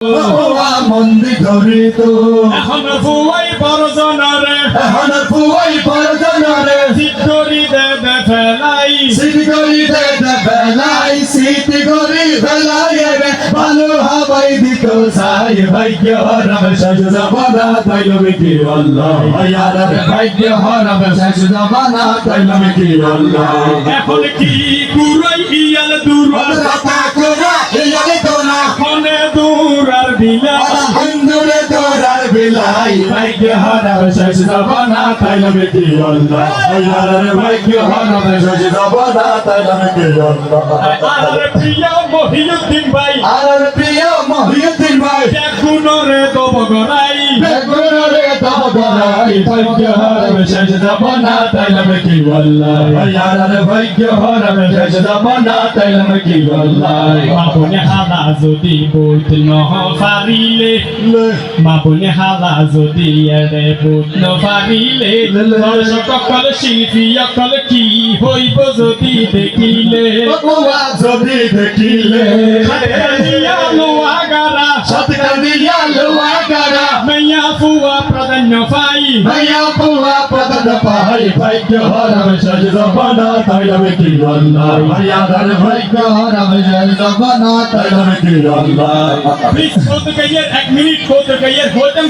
ফুয়া মন্দি তো এখন ফুয়াই বরজনারে এখন ফুয়াই পরজনরে চিত্তরি দেবে ফেলাই সিটি গলি দে দে বেলাই সিটি গলি বেলাই রে ভালো হাবাই দিত সাই ভাগ্য হরম শেষ জমানা তাইল মিটি আল্লাহ ইয়ার ভাগ্য হরম শেষ জমানা তাইল মিটি আল্লাহ এখন কি কুরাই ইয়াল দিলা হিন্দুরে তোরার বিলাই ভাগ্য হরম শেষ জমানা তাইল মিটি আল্লাহ ইয়ার ভাগ্য হরম শেষ জমানা তাইল মিটি আল্লাহ আর প্রিয় মহিউদ্দিন ভাই। আর প্রিয় মহিউদ্দিন ভাই। গলাই ভাগ্য হরম শেষ জমানা ন পারিলে দর্শকসকল শিল্পী অকল কি হইব যদি দেখিলে দেখিলে মেয়া ফুয়া প্রাধান্য পাই ভাইয়া পুয়া প্রদান পাই ভাগ্য হরম শেষ জমানা তাইলাম কি বল্লাই আর ভাগ্য হরম শেষ জমানা তাইলাম কি বল্লাই প্লিজ কোথাকাইয়ের এক মিনিট কোথাকাইয়ের হোটেম